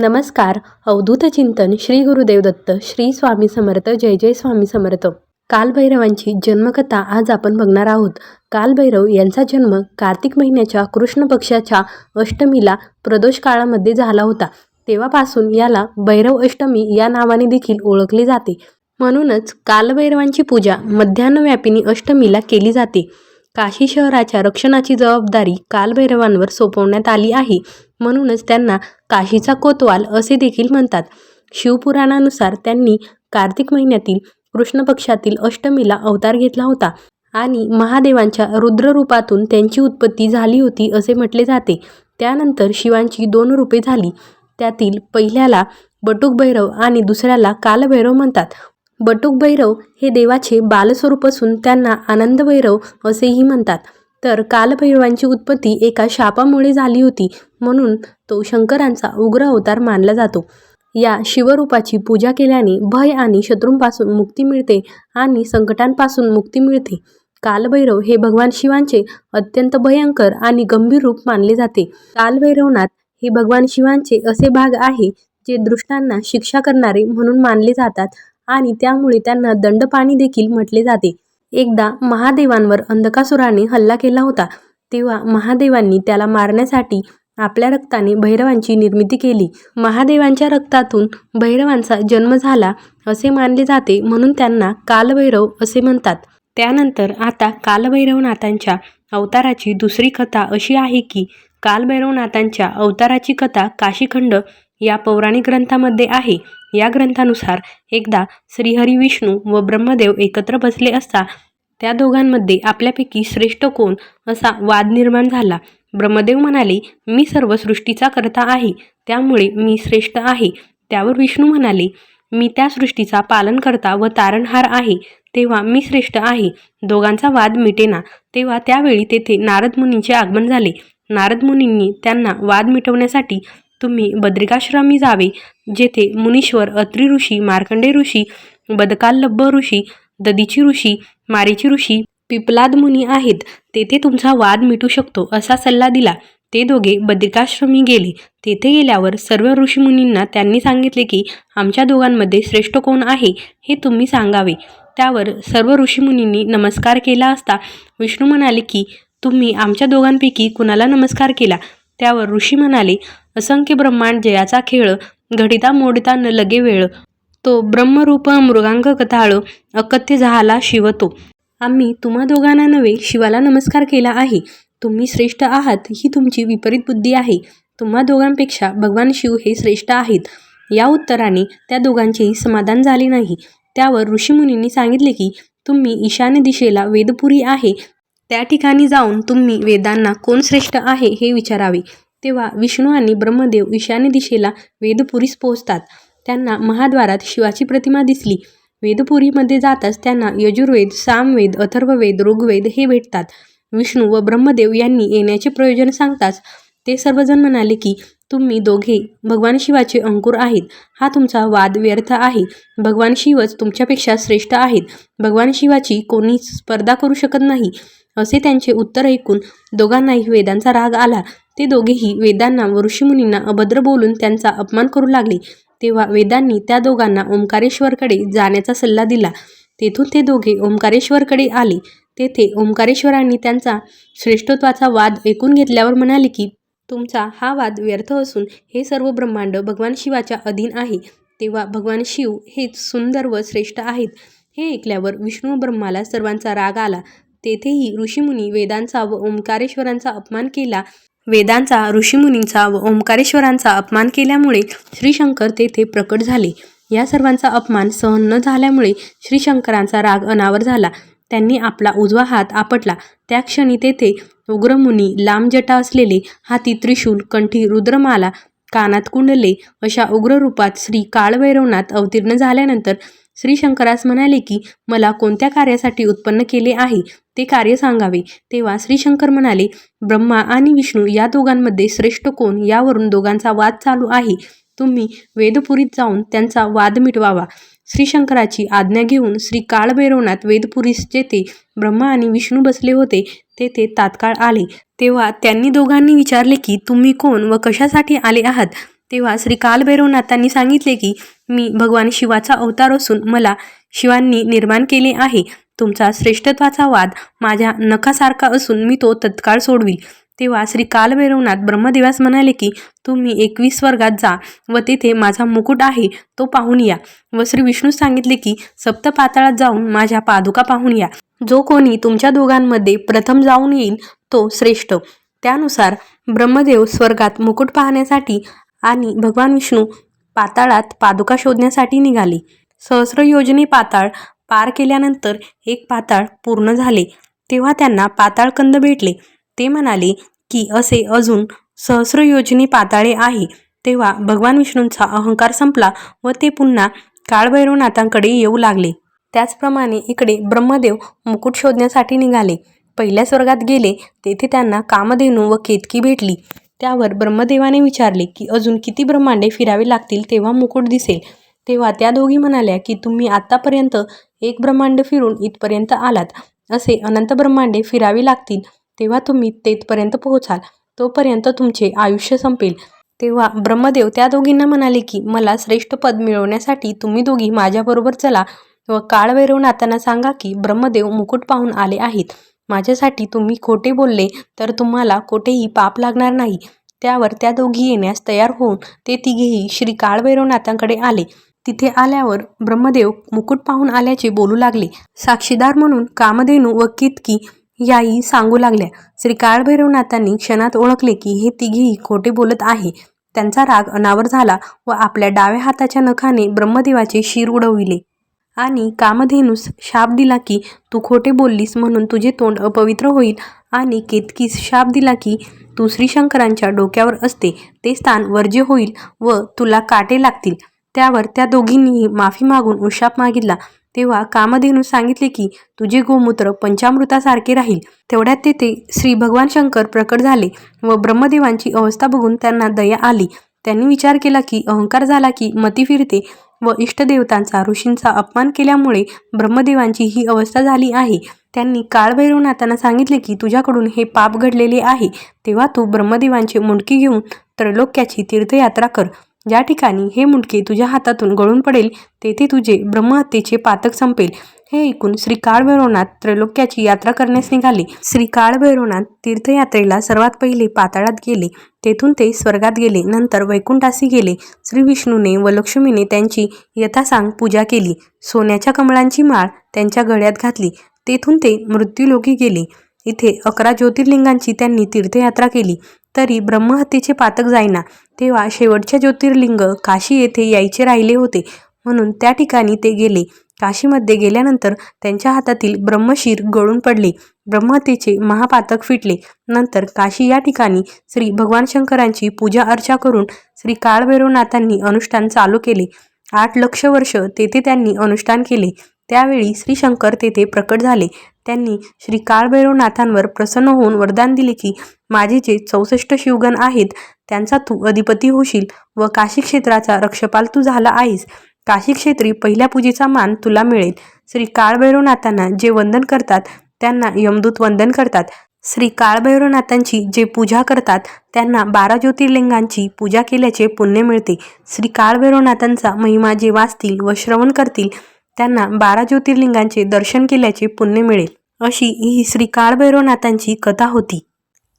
नमस्कार. अवधूत चिंतन श्री गुरुदेव दत्त श्री स्वामी समर्थ जय जय स्वामी समर्थ. कालभैरवांची जन्मकथा आज आपण बघणार आहोत. कालभैरव यांचा जन्म कार्तिक महिन्याच्या कृष्ण पक्षाच्या अष्टमीला प्रदोष काळामध्ये झाला होता. तेव्हापासून याला भैरव अष्टमी या नावाने देखील ओळखले जाते. म्हणूनच कालभैरवांची पूजा मध्यान्हव्यापिनी अष्टमीला केली जाते. काशी शहराच्या रक्षणाची जबाबदारी कालभैरवांवर सोपवण्यात आली आहे. म्हणूनच त्यांना काशीचा कोतवाल असे देखील म्हणतात. शिवपुराणानुसार त्यांनी कार्तिक महिन्यातील कृष्ण पक्षातील अष्टमीला अवतार घेतला होता आणि महादेवांच्या रुद्ररूपातून त्यांची उत्पत्ती झाली होती असे म्हटले जाते. त्यानंतर शिवांची दोन रूपे झाली. त्यातील पहिल्याला बटुक भैरव आणि दुसऱ्याला कालभैरव म्हणतात. बटुक भैरव हे देवाचे बालस्वरूप असून त्यांना आनंद भैरव असेही म्हणतात. तर कालभैरवांची उत्पत्ती एका शापामुळे झाली होती म्हणून तो शंकरांचा उग्र अवतार मानला जातो. या शिवरूपाची पूजा केल्याने भय आणि शत्रूंपासून मुक्ती मिळते आणि संकटांपासून मुक्ती मिळते. कालभैरव हे भगवान शिवांचे अत्यंत भयंकर आणि गंभीर रूप मानले जाते. कालभैरवनाथ हे भगवान शिवांचे असे भाग आहे जे दृष्टांना शिक्षा करणारे म्हणून मानले जातात. आणि त्यामुळे त्यांना दंडपाणी देखील म्हटले जाते. एकदा महादेवांवर अंधकासुराने हल्ला केला होता तेव्हा महादेवांनी त्याला मारण्यासाठी आपल्या रक्ताने भैरवांची निर्मिती केली. महादेवांच्या रक्तातून भैरवांचा जन्म झाला असे मानले जाते म्हणून त्यांना कालभैरव असे म्हणतात. त्यानंतर आता कालभैरवनाथांच्या अवताराची दुसरी कथा अशी आहे की कालभैरवनाथांच्या अवताराची कथा काशीखंड या पौराणिक ग्रंथामध्ये आहे. या ग्रंथानुसार एकदा श्रीहरी विष्णू व ब्रह्मदेव एकत्र बसले असता त्या दोघांमध्ये आपल्यापैकी श्रेष्ठ कोण असा वाद निर्माण झाला. ब्रह्मदेव म्हणाले मी सर्व सृष्टीचा करता आहे त्यामुळे मी श्रेष्ठ आहे. त्यावर विष्णू म्हणाले मी त्या सृष्टीचा पालन करता व तारणहार आहे तेव्हा मी श्रेष्ठ आहे. दोघांचा वाद मिटेना तेव्हा त्यावेळी तेथे नारद मुनींचे आगमन झाले. नारद मुनींनी त्यांना वाद मिटवण्यासाठी तुम्ही बद्रिकाश्रमी जावे जेथे मुनीश्वर अत्री ऋषी मार्कंडे ऋषी बदकालब्ब ऋषी ददीची ऋषी मारीची ऋषी पिपलाद मुनी आहेत. तेथे तुमचा वाद मिटू शकतो असा सल्ला दिला. ते दोघे बद्रिकाश्रमी गेले. तेथे गेल्यावर सर्व ऋषीमुनींना त्यांनी सांगितले की आमच्या दोघांमध्ये श्रेष्ठ कोण आहे हे तुम्ही सांगावे. त्यावर सर्व ऋषीमुनींनी नमस्कार केला असता विष्णू म्हणाले की तुम्ही आमच्या दोघांपैकी कुणाला नमस्कार केला? त्यावर ऋषी म्हणाले असंख्य ब्रह्मांड जयाचा खेळ घडिता मोडिता न लगे वेळ. तो ब्रह्मरूप मृगांक कथाळ अकथ्य झाला शिवतो. आम्ही तुम्हा दोघांना नव्हे शिवाला नमस्कार केला आहे. तुम्ही श्रेष्ठ आहात ही तुमची विपरीत बुद्धी आहे. तुम्हा दोघांपेक्षा भगवान शिव हे श्रेष्ठ आहेत. या उत्तराने त्या दोघांचेही समाधान झाले नाही. त्यावर ऋषीमुनींनी सांगितले की तुम्ही ईशान्य दिशेला वेदपुरी आहे. त्या ठिकाणी जाऊन तुम्ही वेदांना कोण श्रेष्ठ आहे हे विचारावे. तेव्हा विष्णू आणि ब्रह्मदेव ईशान्य दिशेला वेदपुरीस पोहोचतात. त्यांना महाद्वारात शिवाची प्रतिमा दिसली. वेदपुरीमध्ये जाताच त्यांना यजुर्वेद सामवेद अथर्ववेद ऋग्वेद हे भेटतात. विष्णू व ब्रह्मदेव यांनी येण्याचे प्रयोजन सांगताच ते सर्वजण म्हणाले की तुम्ही दोघे भगवान शिवाचे अंकुर आहेत. हा तुमचा वाद व्यर्थ आहे. भगवान शिवच तुमच्यापेक्षा श्रेष्ठ आहेत. भगवान शिवाची कोणीच स्पर्धा करू शकत नाही. असे त्यांचे उत्तर ऐकून दोघांनाही वेदांचा राग आला. ते दोघेही वेदांना व ऋषीमुनींना अभद्र बोलून त्यांचा अपमान करू लागले. तेव्हा वेदांनी त्या दोघांना ओंकारेश्वरकडे जाण्याचा सल्ला दिला. तेथून ते दोघे ओंकारेश्वरकडे आले. तेथे ओंकारेश्वरांनी त्यांचा श्रेष्ठत्वाचा वाद ऐकून घेतल्यावर म्हणाले की तुमचा हा वाद व्यर्थ असून हे सर्व ब्रह्मांड भगवान शिवाच्या अधीन आहे. तेव्हा भगवान शिव हेच सुंदर व श्रेष्ठ आहेत. हे ऐकल्यावर विष्णू ब्रह्माला सर्वांचा राग आला. तेथेही ऋषीमुनी वेदांचा व ओंकारेश्वरांचा अपमान केला. वेदांचा ऋषीमुनींचा व ओंकारेश्वरांचा अपमान केल्यामुळे श्रीशंकर तेथे प्रकट झाले. या सर्वांचा अपमान सहन न झाल्यामुळे श्रीशंकरांचा राग अनावर झाला. त्यांनी आपला उजवा हात आपटला. त्या क्षणी तेथे उग्रमुनी लांब जटा असलेले हाती त्रिशूल कंठी रुद्रमाला कानात कुंडले अशा उग्र रूपात श्री काळभैरवनाथ अवतीर्ण झाल्यानंतर श्री शंकरास म्हणाले की मला कोणत्या कार्यासाठी उत्पन्न केले आहे ते कार्य सांगावे. तेव्हा श्रीशंकर म्हणाले ब्रह्मा आणि विष्णू या दोघांमध्ये श्रेष्ठ कोण? यावरून दोघांचा वाद चालू आहे. तुम्ही वेदपुरीत जाऊन त्यांचा वाद मिटवावा. श्रीशंकराची आज्ञा घेऊन श्री काळभैरवनाथ वेदपुरीस जेथे ब्रह्मा आणि विष्णू बसले होते तेथे तात्काळ आले. तेव्हा त्यांनी दोघांनी विचारले की तुम्ही कोण व कशासाठी आले आहात? तेव्हा श्री कालभैरवनाथांनी सांगितले की मी भगवान शिवाचा अवतार असून मला शिवांनी निर्माण केले आहे. तुमचा श्रेष्ठत्वाचा वाद माझ्या नखासारखा असून मी तो तत्काळ सोडवी तेव्हा श्री कालभैरवनाथ ब्रह्मदेवास म्हणाले की तुम्ही एकवीस वर्गात जा व तेथे माझा मुकुट आहे तो पाहून या. व श्री विष्णू सांगितले की सप्त पाताळात जाऊन माझ्या पादुका पाहून या. जो कोणी तुमच्या दोघांमध्ये प्रथम जाऊन येईल तो श्रेष्ठ. त्यानुसार ब्रह्मदेव स्वर्गात मुकुट पाहण्यासाठी आणि भगवान विष्णू पाताळात पादुका शोधण्यासाठी निघाली. सहस्र योजने पाताळ पार केल्यानंतर एक पाताळ पूर्ण झाले. तेव्हा त्यांना पाताळकंद भेटले. ते म्हणाले की असे अजून सहस्र योजने पाताळे आहे. तेव्हा भगवान विष्णूंचा अहंकार संपला व ते पुन्हा काळभैरवनाथांकडे येऊ लागले. त्याचप्रमाणे इकडे ब्रह्मदेव मुकुट शोधण्यासाठी निघाले. पहिल्या स्वर्गात गेले. तेथे त्यांना कामधेनू व केतकी भेटली. त्यावर ब्रह्मदेवाने विचारले की अजून किती ब्रह्मांडे फिरावे लागतील तेव्हा मुकुट दिसेल. तेव्हा त्या दोघी म्हणाल्या की तुम्ही आत्तापर्यंत एक ब्रह्मांड फिरून इथपर्यंत आलात. असे अनंत ब्रह्मांडे फिरावी लागतील तेव्हा तुम्ही तेथपर्यंत पोहोचाल. तोपर्यंत तुमचे आयुष्य संपेल. तेव्हा ब्रह्मदेव त्या दोघींना म्हणाले की मला श्रेष्ठ पद मिळवण्यासाठी तुम्ही दोघी माझ्याबरोबर चला व काळभैरवनाथांना सांगा की ब्रह्मदेव मुकुट पाहून आले आहेत. माझ्यासाठी तुम्ही खोटे बोलले तर तुम्हाला कोठेही पाप लागणार नाही. त्यावर त्या दोघी येण्यास तयार होऊन ते तिघेही श्री काळभैरवनाथांकडे आले. तिथे आल्यावर ब्रह्मदेव मुकुट पाहून आल्याचे बोलू लागले. साक्षीदार म्हणून कामधेनू व कितकी याही सांगू लागल्या. श्री काळभैरवनाथांनी क्षणात ओळखले की हे तिघेही खोटे बोलत आहे. त्यांचा राग अनावर झाला व आपल्या डाव्या हाताच्या नखाने ब्रह्मदेवाचे शिर उडविले. आणि कामधेनूस शाप दिला की तू खोटे बोललीस म्हणून तुझे तोंड अपवित्र होईल आणि केतकीस शाप दिला की तू श्रीशंकरांच्या डोक्यावर असते. ते स्थान वर्ज्य होईल व तुला काटे लागतील. त्यावर त्या दोघींनीही माफी मागून उशाप मागितला. तेव्हा कामधेनू सांगितले की तुझे गोमूत्र पंचामृतासारखे राहील. तेवढ्यात तेथे श्री भगवान शंकर प्रकट झाले व ब्रह्मदेवांची अवस्था बघून त्यांना दया आली. त्यांनी विचार केला की अहंकार झाला की मती फिरते व इष्टदेवतांचा ऋषींचा अपमान केल्यामुळे ब्रह्मदेवांची ही अवस्था झाली आहे. त्यांनी काळभैरवनाथांना सांगितले की तुझ्याकडून हे पाप घडलेले आहे. तेव्हा तू ब्रह्मदेवांचे मुंडकी घेऊन त्रैलोक्याची तीर्थयात्रा कर. ज्या ठिकाणी हे मुंडके तुझ्या हातातून गळून पडेल तेथे तुझे ब्रह्महत्येचे पातक संपेल. हे ऐकून श्री काळभैरवनाथ त्रैलोक्याची यात्रा करण्यास निघाले. श्री काळभैरवनाथ तीर्थयात्रेला सर्वात पहिले पाताळात गेले. तेथून ते स्वर्गात गेले. नंतर वैकुंठासी गेले. श्री विष्णूने व लक्ष्मीने त्यांची यथासांग पूजा केली. सोन्याच्या कमळांची माळ त्यांच्या गळ्यात घातली. तेथून ते मृत्यूलोकी गेले. इथे अकरा ज्योतिर्लिंगांची त्यांनी तीर्थयात्रा केली. तरी ब्रह्महत्येचे पातक जाईना. तेव्हा शेवटच्या ज्योतिर्लिंग काशी येथे यायचे राहिले होते. म्हणून त्या ठिकाणी ते गेले. काशीमध्ये गेल्यानंतर त्यांच्या हातातील ब्रह्मशीर गळून पडले. ब्रह्मतेचे महापातक फिटले. नंतर काशी या ठिकाणी श्री भगवान शंकरांची पूजा अर्चा करून श्री काळभैरवनाथांनी अनुष्ठान चालू केले. आठ लक्ष वर्ष तेथे त्यांनी अनुष्ठान केले. त्यावेळी श्री शंकर तेथे प्रकट झाले. त्यांनी श्री काळभैरवनाथांवर प्रसन्न होऊन वरदान दिले की माझे जे चौसष्ट शिवगण आहेत त्यांचा तू अधिपती होशील व काशी क्षेत्राचा रक्षपाल तू झाला आहेस. काशी क्षेत्री पहिल्या पूजेचा मान तुला मिळेल. श्री काळभैरवनाथांना जे वंदन करतात त्यांना यमदूत वंदन करतात. श्री काळभैरवनाथांची जे पूजा करतात त्यांना बारा ज्योतिर्लिंगांची पूजा केल्याचे पुण्य मिळते. श्री काळभैरवनाथांचा महिमा जे वाचतील व श्रवण करतील त्यांना बारा ज्योतिर्लिंगांचे दर्शन केल्याचे पुण्य मिळेल. अशी ही श्री काळभैरवनाथांची कथा होती.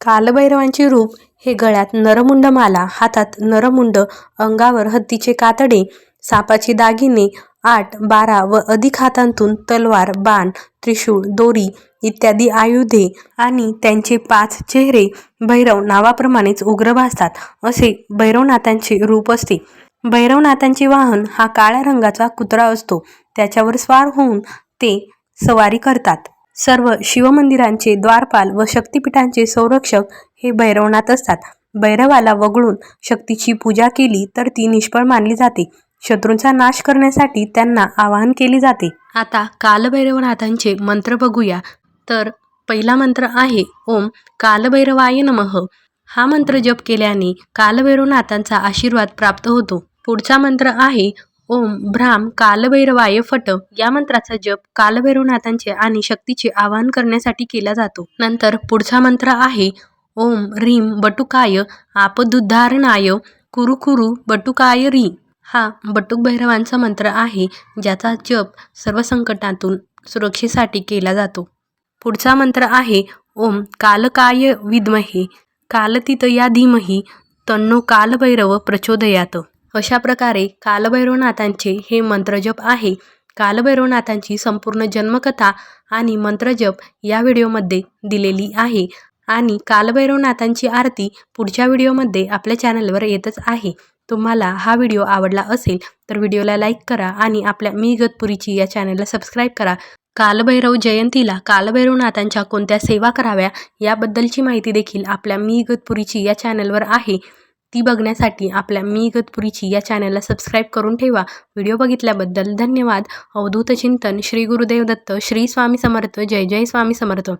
कालभैरवांचे रूप हे गळ्यात नरमुंड माला हातात नरमुंड अंगावर हत्तीचे कातडे सापाचे दागिने आठ बारा व अधिक हातांतून तलवार बाण त्रिशूळ दोरी इत्यादी आयुधे आणि त्यांचे पाच चेहरे भैरव नावाप्रमाणेच उग्र भासतात. असे भैरवनाथांचे रूप असते. भैरवनाथांचे वाहन हा काळ्या रंगाचा कुत्रा असतो. त्याच्यावर स्वार होऊन ते सवारी करतात. सर्व शिवमंदिरांचे द्वारपाल व शक्तिपीठांचे संरक्षक हे भैरवनाथ असतात. भैरवाला वगळून शक्तीची पूजा केली तर ती निष्फळ मानली जाते. शत्रूंचा नाश करण्यासाठी त्यांना आवाहन केले जाते. आता कालभैरवनाथांचे मंत्र बघूया. तर पहिला मंत्र आहे ओम कालभैरवाय नमः. हा मंत्र जप केल्याने कालभैरवनाथांचा आशीर्वाद प्राप्त होतो. पुढचा मंत्र आहे ओम भ्राम कालभैरवाय फट. या मंत्राचा जप कालभैरवनाथांचे आणि शक्तीचे आवाहन करण्यासाठी केला जातो. नंतर पुढचा मंत्र आहे ओम रीम बटुकाय आपदुद्धारणाय कुरुकुरु बटुकाय री. हा बटुक भैरवांचा मंत्र आहे ज्याचा जप सर्व संकटातून सुरक्षेसाठी केला जातो. पुढचा मंत्र आहे ओम कालकाय विद्महे कालतीत या धीमही तन्नो कालभैरव प्रचोदयात. अशा प्रकारे कालभैरवनाथांचे हे मंत्रजप आहे. कालभैरवनाथांची संपूर्ण जन्मकथा आणि मंत्रजप या व्हिडिओमध्ये दिलेली आहे. आणि कालभैरवनाथांची आरती पुढच्या व्हिडिओमध्ये आपल्या चॅनलवर येतच आहे. तुम्हाला हा व्हिडिओ आवडला असेल तर व्हिडिओला लाईक करा आणि आपल्या मी गतपुरीची या चॅनलला सबस्क्राईब करा. कालभैरव जयंतीला कालभैरवनाथांच्या कोणत्या सेवा कराव्या याबद्दलची माहिती देखील आपल्या मी गतपुरीची या चॅनलवर आहे. ती बघण्यासाठी आपल्या मी गतपुरीची या चॅनलला सबस्क्राईब करून ठेवा. व्हिडिओ बघितल्याबद्दल धन्यवाद. अवधूत चिंतन श्री गुरुदेव दत्त श्री स्वामी समर्थ जय जय स्वामी समर्थ.